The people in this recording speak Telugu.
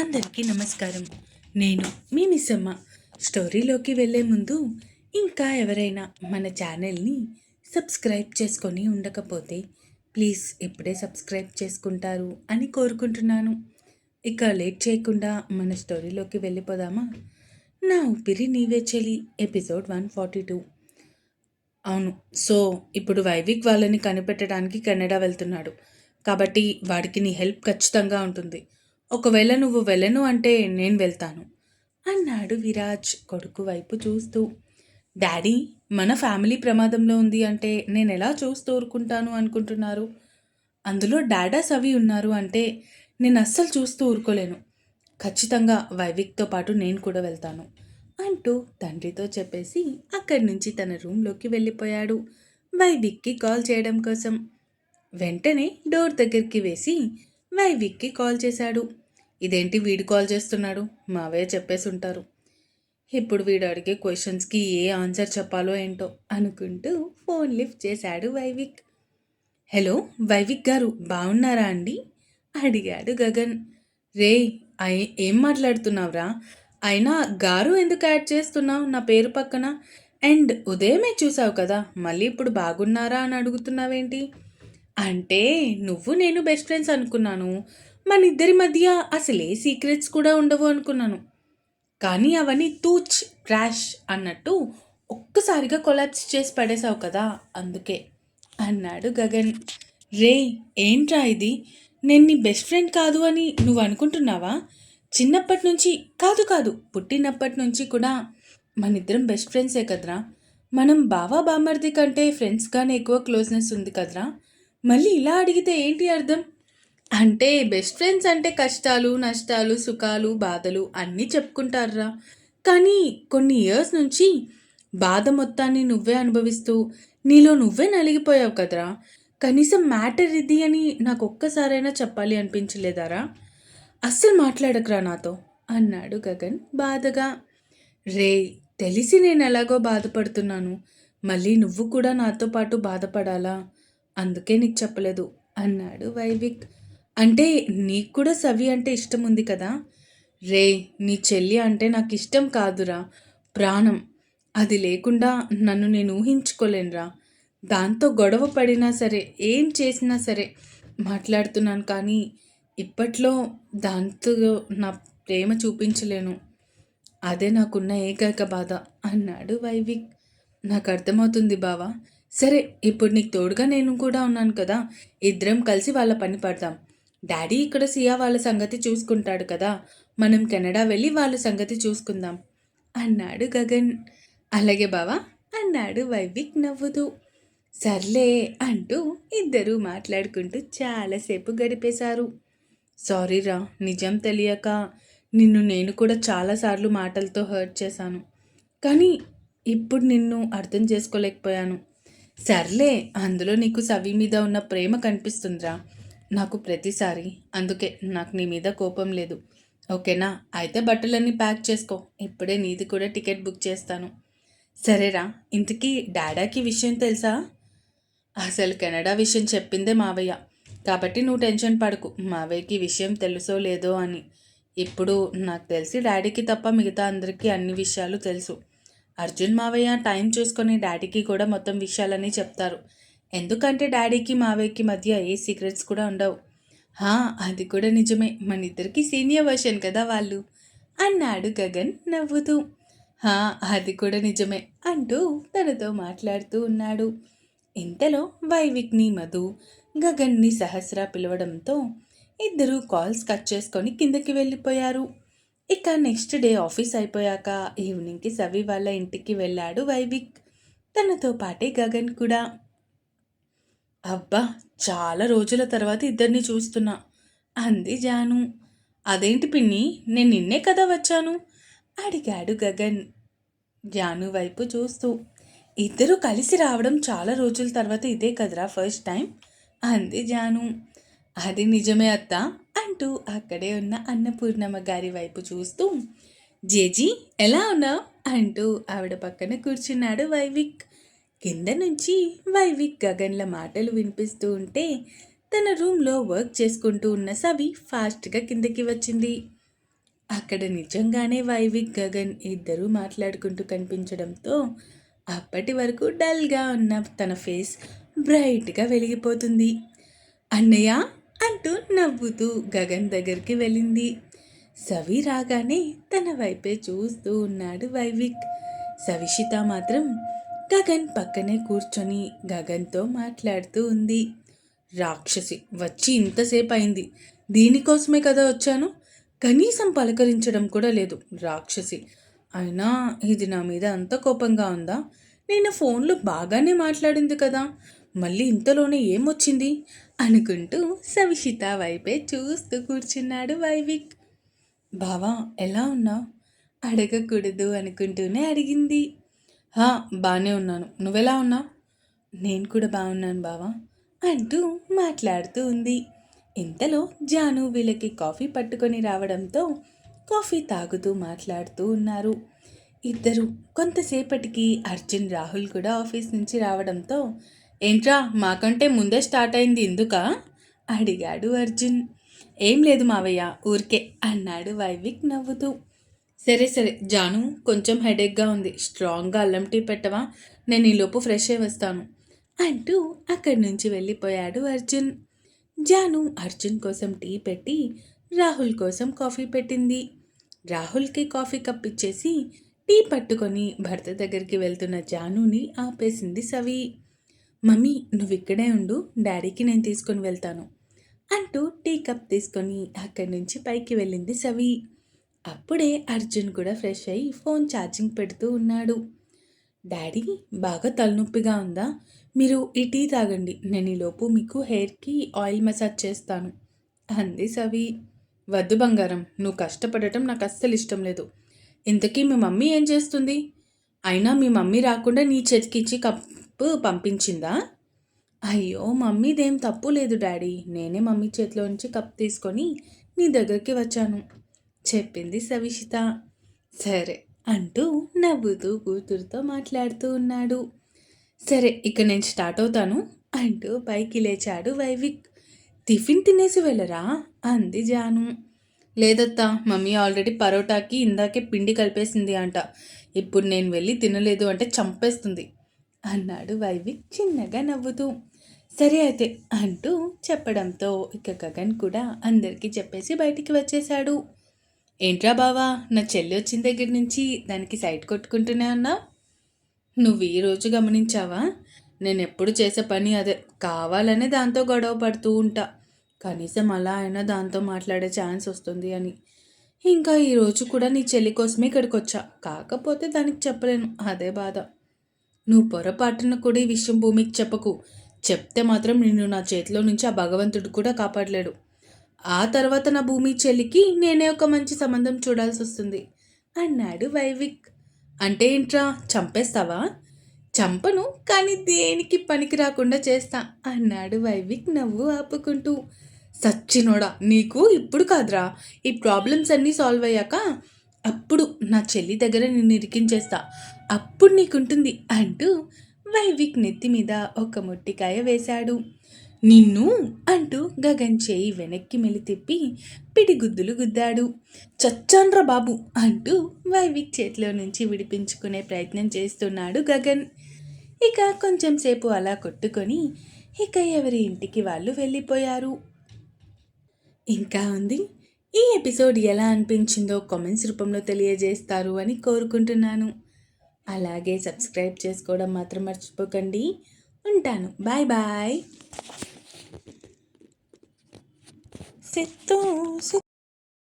అందరికీ నమస్కారం. నేను మీ మిస్సమ్మ స్టోరీలోకి వెళ్ళే ముందు ఇంకా ఎవరైనా మన ఛానల్ని సబ్స్క్రైబ్ చేసుకొని ఉండకపోతే ప్లీజ్ ఇప్పుడే సబ్స్క్రైబ్ చేసుకుంటారు అని కోరుకుంటున్నాను. ఇక లేట్ చేయకుండా మన స్టోరీలోకి వెళ్ళిపోదామా? నా ఊపిరి నీవే చెలి. Episode one forty two. అవును సో ఇప్పుడు వైవిక్ వాళ్ళని కనిపెట్టడానికి కెనడా వెళ్తున్నాడు. కాబట్టి వాడికి నీ హెల్ప్ ఖచ్చితంగా ఉంటుంది. ఒకవేళ నువ్వు వెళ్ళను అంటే నేను వెళ్తాను అన్నాడు విరాజ్ కొడుకు వైపు చూస్తూ. డాడీ మన ఫ్యామిలీ ప్రమాదంలో ఉంది అంటే నేను ఎలా చూస్తూ ఊరుకుంటాను అనుకుంటున్నారు? అందులో డాడాస్ అవి ఉన్నారు అంటే నేను అస్సలు చూస్తూ ఊరుకోలేను ఖచ్చితంగా వైవిక్తో పాటు నేను కూడా వెళ్తాను అంటూ తండ్రితో చెప్పేసి అక్కడి నుంచి తన రూమ్లోకి వెళ్ళిపోయాడు. వైవిక్కి కాల్ చేయడం కోసం వెంటనే డోర్ దగ్గరికి వేసి వైవిక్కి కాల్ చేశాడు. ఇదేంటి వీడు కాల్ చేస్తున్నాడు? మావయ్య చెప్పేసి ఉంటారు. ఇప్పుడు వీడు అడిగే క్వశ్చన్స్కి ఏ ఆన్సర్ చెప్పాలో ఏంటో అనుకుంటూ ఫోన్ లిఫ్ట్ చేశాడు వైవిక్. హలో వైవిక్ గారు బాగున్నారా అండి? అడిగాడు గగన్. రే అయ్ ఏం మాట్లాడుతున్నావురా? అయినా గారు ఎందుకు యాడ్ చేస్తున్నావు నా పేరు పక్కన? అండ్ ఉదయమే చూసావు కదా మళ్ళీ ఇప్పుడు బాగున్నారా అని అడుగుతున్నావేంటి? అంటే నువ్వు నేను బెస్ట్ ఫ్రెండ్స్ అనుకున్నాను. మన ఇద్దరి మధ్య అసలే సీక్రెట్స్ కూడా ఉండవు అనుకున్నాను. కానీ అవన్నీ తూచ్ ట్రాష్ అన్నట్టు ఒక్కసారిగా కొలాప్స్ చేసి పడేశావు కదా అందుకే అన్నాడు గగన్. రే ఏంట్రా ఇది? నేను నీ బెస్ట్ ఫ్రెండ్ కాదు అని నువ్వు అనుకుంటున్నావా? చిన్నప్పటి నుంచి కాదు కాదు పుట్టినప్పటి నుంచి కూడా మన ఇద్దరం బెస్ట్ ఫ్రెండ్సే కదరా? మనం బావా బామర్ది కంటే ఫ్రెండ్స్గానే ఎక్కువ క్లోజ్నెస్ ఉంది కదరా? మళ్ళీ ఇలా అడిగితే ఏంటి అర్థం? అంటే బెస్ట్ ఫ్రెండ్స్ అంటే కష్టాలు నష్టాలు సుఖాలు బాధలు అన్నీ చెప్పుకుంటారా కానీ కొన్ని ఇయర్స్ నుంచి బాధ మొత్తాన్ని నువ్వే అనుభవిస్తూ నీలో నువ్వే నలిగిపోయావు కదరా. కనీసం మ్యాటర్ ఇది అని నాకు ఒక్కసారైనా చెప్పాలి అనిపించలేదారా? అస్సలు మాట్లాడకురా నాతో అన్నాడు గగన్ బాధగా. రే తెలిసి నేను ఎలాగో బాధపడుతున్నాను. మళ్ళీ నువ్వు కూడా నాతో పాటు బాధపడాలా? అందుకే నీకు చెప్పలేదు అన్నాడు వైవిక్. అంటే నీకు కూడా సవి అంటే ఇష్టం ఉంది కదా? రే నీ చెల్లి అంటే నాకు ఇష్టం కాదురా. ప్రాణం. అది లేకుండా నన్ను నేను ఊహించుకోలేనురా. దాంతో గొడవ పడినా సరే ఏం చేసినా సరే మాట్లాడుతున్నాను కానీ ఇప్పట్లో దాంతో నా ప్రేమ చూపించలేను. అదే నాకున్న ఏకైక బాధ. అన్నాడు వైవిక్. నాకు అర్థమవుతుంది బావా. సరే ఇప్పుడు నీకు తోడుగా నేను కూడా ఉన్నాను కదా. ఇద్దరం కలిసి వాళ్ళ పని పడదాం డాడీ ఇక్కడ సియా వాళ్ళ సంగతి చూసుకుంటాడు కదా. మనం కెనడా వెళ్ళి వాళ్ళ సంగతి చూసుకుందాం. అన్నాడు గగన్. అలాగే బావా అన్నాడు వైవిక్ నవ్వుతూ. సర్లే అంటూ ఇద్దరూ మాట్లాడుకుంటూ చాలాసేపు గడిపేశారు. సారీరా నిజం తెలియక నిన్ను నేను కూడా చాలాసార్లు మాటలతో హర్ట్ చేశాను. కానీ ఇప్పుడు నిన్ను అర్థం చేసుకోలేకపోయాను. సర్లే అందులో నీకు సవి మీద ఉన్న ప్రేమ కనిపిస్తుందిరా. నాకు ప్రతిసారి. అందుకే నాకు నీ మీద కోపం లేదు. ఓకేనా? అయితే బట్టలన్నీ ప్యాక్ చేసుకో. ఇప్పుడే నీది కూడా టికెట్ బుక్ చేస్తాను. సరేరా. ఇంతకీ డాడాకి విషయం తెలుసా? అసలు కెనడా విషయం చెప్పిందే మావయ్య. కాబట్టి నువ్వు టెన్షన్ పడకు. మావయ్యకి విషయం తెలుసో లేదో అని. ఇప్పుడు నాకు తెలిసి డాడీకి తప్ప మిగతా అందరికీ అన్ని విషయాలు తెలుసు. అర్జున్ మావయ్య టైం చూసుకొని డాడీకి కూడా మొత్తం విషయాలన్నీ చెప్తారు. ఎందుకంటే డాడీకి మావయ్యకి మధ్య ఏ సీక్రెట్స్ కూడా ఉండవు. హా అది కూడా నిజమే. మన ఇద్దరికి సీనియర్ వర్షన్ కదా వాళ్ళు. అన్నాడు గగన్ నవ్వుతూ. హా అది కూడా నిజమే అంటూ తనతో మాట్లాడుతూ ఉన్నాడు. ఇంతలో వైవిక్ని మధు గగన్ని సహస్ర పిలవడంతో ఇద్దరు కాల్స్ కట్ చేసుకొని కిందకి వెళ్ళిపోయారు. ఇక నెక్స్ట్ డే ఆఫీస్ అయిపోయాక ఈవినింగ్కి సవి వాళ్ళ ఇంటికి వెళ్ళాడు వైవిక్. తనతో పాటే గగన్ కూడా. అబ్బా చాలా రోజుల తర్వాత ఇద్దరిని చూస్తున్నా. అంది జాను. అదేంటి పిన్ని నేను నిన్నే కదా వచ్చాను? అడిగాడు గగన్. జాను వైపు చూస్తూ ఇద్దరు కలిసి రావడం చాలా రోజుల తర్వాత ఇదే కదరా ఫస్ట్ టైం? అంది జాను. అది నిజమే అత్త అంటూ అక్కడే ఉన్న అన్నపూర్ణమ్మ గారి వైపు చూస్తూ జేజీ ఎలా ఉన్నావు? అంటూ ఆవిడ పక్కన కూర్చున్నాడు వైవిక్. కింద నుంచి వైవిక్ గగన్ల మాటలు వినిపిస్తూ ఉంటే తన రూమ్లో వర్క్ చేసుకుంటూ ఉన్న సవి ఫాస్ట్గా కిందకి వచ్చింది. అక్కడ నిజంగానే వైవిక్ గగన్ ఇద్దరూ మాట్లాడుకుంటూ కనిపించడంతో అప్పటి వరకు డల్గా ఉన్న తన ఫేస్ బ్రైట్గా వెలిగిపోతుంది. అన్నయ్య అంటూ నవ్వుతూ గగన్ దగ్గరికి వెళ్ళింది. సవి రాగానే తన వైపే చూస్తూ ఉన్నాడు వైవిక్. సవిషిత మాత్రం గగన్ పక్కనే కూర్చొని గగన్తో మాట్లాడుతూ ఉంది. రాక్షసి వచ్చి ఇంతసేపు అయింది దీనికోసమే కదా వచ్చాను? కనీసం పలకరించడం కూడా లేదు. రాక్షసి అయినా ఇది నా మీద అంత కోపంగా ఉందా? నేను ఫోన్లో బాగానే మాట్లాడింది కదా. మళ్ళీ ఇంతలోనే ఏమొచ్చింది? అనుకుంటూ సవిషిత వైపే చూస్తూ కూర్చున్నాడు వైవిక్. బావా ఎలా ఉన్నావు? అడగకూడదు అనుకుంటూనే అడిగింది. బాగానే ఉన్నాను. నువ్వెలా ఉన్నావు? నేను కూడా బాగున్నాను బావా అంటూ మాట్లాడుతూ ఉంది. ఇంతలో జాను వీళ్ళకి కాఫీ పట్టుకొని రావడంతో కాఫీ తాగుతూ మాట్లాడుతూ ఉన్నారు. ఇద్దరు కొంతసేపటికి అర్జున్ రాహుల్ కూడా ఆఫీస్ నుంచి రావడంతో ఏంట్రా మాకంటే ముందే స్టార్ట్ అయింది ఎందుకా? అడిగాడు అర్జున్. ఏం లేదు మావయ్య ఊరికే అన్నాడు వైవిక్ నవ్వుతూ. సరే సరే. జాను కొంచెం హెడేక్గా ఉంది. స్ట్రాంగ్గా అల్లం టీ పెట్టవా? నేను ఈలోపు ఫ్రెష్ అయి వస్తాను. అంటూ అక్కడి నుంచి వెళ్ళిపోయాడు అర్జున్. జాను అర్జున్ కోసం టీ పెట్టి రాహుల్ కోసం కాఫీ పెట్టింది. రాహుల్కి కాఫీ కప్ ఇచ్చేసి టీ పట్టుకొని భర్త దగ్గరికి వెళ్తున్న జానుని ఆపేసింది సవి. మమ్మీ నువ్వు ఇక్కడే ఉండు. డాడీకి నేను తీసుకొని వెళ్తాను. అంటూ టీ కప్ తీసుకొని అక్కడి నుంచి పైకి వెళ్ళింది సవి. అప్పుడే అర్జున్ కూడా ఫ్రెష్ అయ్యి ఫోన్ ఛార్జింగ్ పెడుతూ ఉన్నాడు. డాడీ బాగా తలనొప్పిగా ఉందా? మీరు ఈ టీ తాగండి. నేను ఈలోపు మీకు హెయిర్కి ఆయిల్ మసాజ్ చేస్తాను. అంది సవి. వద్దు బంగారం నువ్వు కష్టపడటం నాకు అస్సలు ఇష్టం లేదు. ఇంతకీ మీ మమ్మీ ఏం చేస్తుంది? అయినా మీ మమ్మీ రాకుండా నీ చేతికిచ్చి కప్పు పంపించిందా? అయ్యో మమ్మీదేం తప్పు లేదు డాడీ. నేనే మమ్మీ చేతిలో నుంచి కప్ తీసుకొని నీ దగ్గరికి వచ్చాను. చెప్పింది సవిషిత. సరే అంటూ నవ్వుతూ కూతురుతో మాట్లాడుతూ ఉన్నాడు. సరే ఇక నేను స్టార్ట్ అవుతాను అంటూ పైకి లేచాడు వైవిక్. టిఫిన్ తినేసి వెళ్ళరా? అంది జాను. లేదత్తా మమ్మీ ఆల్రెడీ పరోటాకి ఇందాకే పిండి కలిపేసింది అంట. ఇప్పుడు నేను వెళ్ళి తినలేదు అంటే చంపేస్తుంది అన్నాడు వైవిక్ చిన్నగా నవ్వుతూ. సరే అయితే అంటూ చెప్పడంతో ఇక గగన్ కూడా అందరికీ చెప్పేసి బయటికి వచ్చేశాడు. ఏంట్రా బావా నా చెల్లి వచ్చిన దగ్గర నుంచి దానికి సైట్ కొట్టుకుంటూనే ఉన్నా నువ్వు ఈరోజు గమనించావా? నేను ఎప్పుడు చేసే పని అదే కావాలనే దాంతో గొడవ పడుతూ ఉంటా. కనీసం అలా అయినా దాంతో మాట్లాడే ఛాన్స్ వస్తుంది అని. ఇంకా ఈరోజు కూడా నీ చెల్లి కోసమే ఇక్కడికి వచ్చా. కాకపోతే దానికి చెప్పలేను అదే బాధ. నువ్వు పొరపాటున కూడా ఈ విషయం భూమికి చెప్పకు. చెప్తే మాత్రం నిన్ను నా చేతిలో నుంచి ఆ భగవంతుడు కూడా కాపాడలేడు. ఆ తర్వాత నా భూమి చెల్లికి నేనే ఒక మంచి సంబంధం చూడాల్సి వస్తుంది. అన్నాడు వైవిక్. అంటే ఏంట్రా చంపేస్తావా? చంపను కానీ దేనికి పనికి రాకుండా చేస్తా అన్నాడు వైవిక్ నవ్వు ఆపుకుంటూ. సచ్చినోడా నీకు ఇప్పుడు కాదురా. ఈ ప్రాబ్లమ్స్ అన్నీ సాల్వ్ అయ్యాక అప్పుడు నా చెల్లి దగ్గర నిన్ను ఇరికించేస్తా. అప్పుడు నీకుంటుంది అంటూ వైవిక్ నెత్తి మీద ఒక మొట్టికాయ వేశాడు. నిన్ను అంటూ గగన్ చేయి వెనక్కి మెలి తిప్పి పిడిగుద్దులు గుద్దాడు. చచ్చాన్ర బాబు అంటూ వైవిక్ చేతిలో నుంచి విడిపించుకునే ప్రయత్నం చేస్తున్నాడు గగన్. ఇక కొంచెం సేపు అలా కొట్టుకొని ఇక ఎవరి ఇంటికి వాళ్ళు వెళ్ళిపోయారు. ఇంకా ఉంది? ఈ ఎపిసోడ్ ఎలా అనిపించిందో కామెంట్స్ రూపంలో తెలియజేస్తారు అని కోరుకుంటున్నాను. అలాగే సబ్స్క్రైబ్ చేసుకోవడం మాత్రం మర్చిపోకండి. ఉంటాను. Bye bye. se tu, se